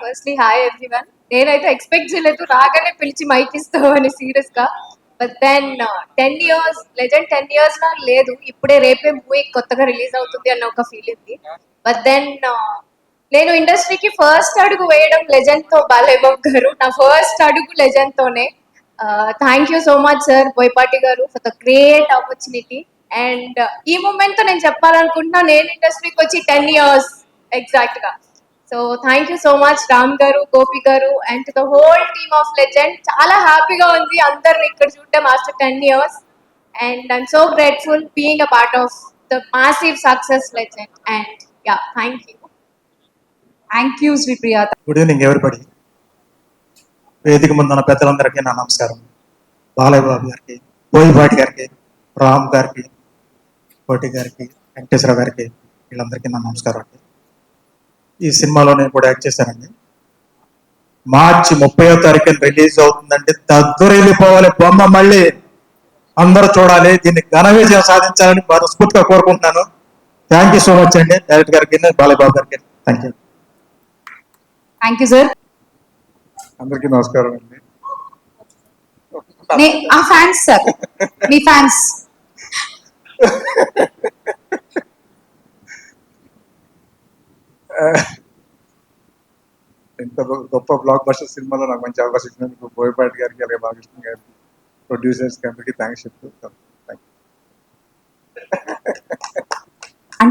Firstly hi everyone నేనైతే expect చేయలేదు రాగానే పిలిచి మైక్ ఇస్తావు అని సీరియస్గా but then ten years legend ten years లా లేదు. ఇప్పుడే రేపే మూవీ కొత్తగా రిలీజ్ అవుతుంది అన్న ఒక ఫీల్ ఉంది. బట్ దెన్ uh, నేను ఇండస్ట్రీకి ఫస్ట్ అడుగు వేయడం లెజెండ్తో బాలయబాబు గారు. నా ఫస్ట్ అడుగు లెజెండ్ తోనే. Thank you so much sir Boyapati garu for the great opportunity and ఈ మూమెంట్తో నేను చెప్పాలనుకుంటున్నా నేను ఇండస్ట్రీకి వచ్చి టెన్ ఇయర్స్ ఎగ్జాక్ట్గా. So thank you so much Ram garu Gopi garu and the whole team of legend చాలా హ్యాపీగా ఉంది అందరిని ఇక్కడ చూడటం after ten years and I'm so grateful being a part of the massive success legend and yeah thank you thank you Sripriya good evening everybody వేదిక ముందున్న పెద్దలందరికీ నా నమస్కారం. బాలయ్య బాబు గారికి బోయిపాటి గారికి రామ్ గారికి కోటి గారికి వెంకటేశ్వర గారికి వీళ్ళందరికీ నా నమస్కారం అండి. ఈ సినిమాలో నేను కూడా యాక్ట్ చేశానండి. మార్చి ముప్పయో తారీఖున రిలీజ్ అవుతుందంటే దగ్గర వెళ్ళిపోవాలి బొమ్మ మళ్ళీ. అందరూ చూడాలి దీన్ని ఘన విజయం సాధించాలని మనస్ఫూర్తిగా కోరుకుంటున్నాను. థ్యాంక్ యూ సో మచ్ అండి. డైరెక్టర్ గారికి బాలయ్య బాబు గారికి thank you thank you sir అందరికీ నమస్కారం అండి. ఆ ఫ్యాన్స్ సార్ మీ ఫ్యాన్స్ ఇంత గొ- గొప్ప బ్లాక్ బస్టర్ సినిమాలో నాకు మంచి అవకాశం ఇచ్చినందుకు బోయపాటి గారికి అలాగే బాలకృష్ణ గారికి ప్రొడ్యూసర్స్ అందరికీ థ్యాంక్స్ చెప్తూ